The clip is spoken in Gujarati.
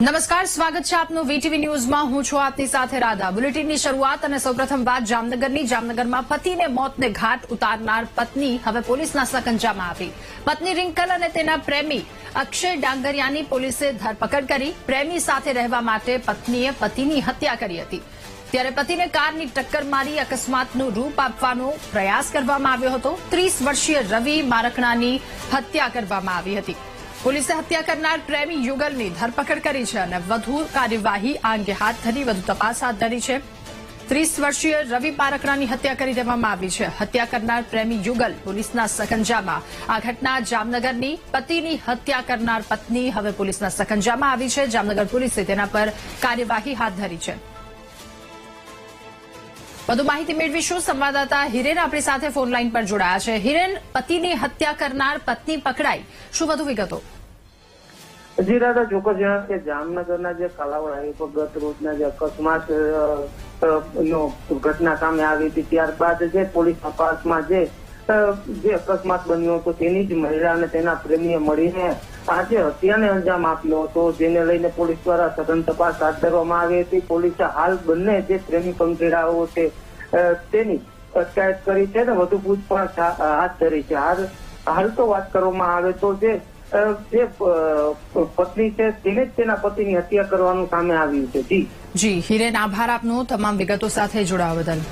નમસ્કાર, સ્વાગત છે આપનું વીટીવી ન્યૂઝમાં. હું છું આપની સાથે રાધા. બુલેટિનની શરૂઆત અને સૌપ્રથમ વાત જામનગરની. જામનગરમાં પતિને મોતને ઘાટ ઉતારનાર પત્ની હવે પોલીસના સકંજામાં આવી. પત્ની રિંકલ અને તેના પ્રેમી અક્ષય ડાંગરિયાની પોલીસે ધરપકડ કરી. પ્રેમી સાથે રહેવા માટે પત્નીએ પતિની હત્યા કરી હતી. ત્યારે પતિને કારની ટક્કર મારી અકસ્માતનું રૂપ આપવાનો પ્રયાસ કરવામાં આવ્યો હતો. ત્રીસ વર્ષીય રવિ મારકણાની હત્યા કરવામાં આવી હતી. પોલીસે હત્યા કરનાર પ્રેમી યુગલની ધરપકડ કરી છે અને વધુ કાર્યવાહી આ અંગે હાથ ધરી, વધુ તપાસ હાથ ધરી છે. ત્રીસ વર્ષીય રવિ પારકરાની હત્યા કરી દેવામાં આવી છે. હત્યા કરનાર પ્રેમી યુગલ પોલીસના સકંજામાં. આ ઘટના જામનગરની પતિની હત્યા કરનાર પત્ની હવે પોલીસના સકંજામાં આવી છે. જામનગર પોલીસે તેના પર કાર્યવાહી હાથ ધરી છે. વધુ માહિતી મેળવીશું. સંવાદદાતા હિરેન આપણી સાથે ફોન લાઈન પર જોડાયા છે. હિરેન, પતિની હત્યા કરનાર પત્ની પકડાઈ. શું વધુ વિગતો? જી, દાદા, ચોક્કસ જણાવ કે જામનગરના જે કાલાવડ હાઈવે ગત રોજના જે અકસ્માત નો ઘટના સામે આવી હતી, ત્યારબાદ જે પોલીસ તપાસમાં જે જે અકસ્માત બન્યો હતો, તેની જ મહિલા અને તેના પ્રેમીએ મળીને આજે હત્યાને અંજામ આપ્યો હતો, જેને લઈને પોલીસ દ્વારા સઘન તપાસ હાથ ધરવામાં આવી હતી. પોલીસે હાલ બંને જે પ્રેમી કંકેડાઓ છે તેની અટકાયત કરી છે અને વધુ પૂછપરછ હાથ ધરી છે. હાલ હાલ તો વાત કરવામાં આવે તો જે જે પત્ની છે, તેને જ તેના પતિની હત્યા કરવાનું સામે આવ્યું છે. જી. જી, હિરેન, આભાર આપનો. તમામ વિગતો સાથે જોડાવા બદલ.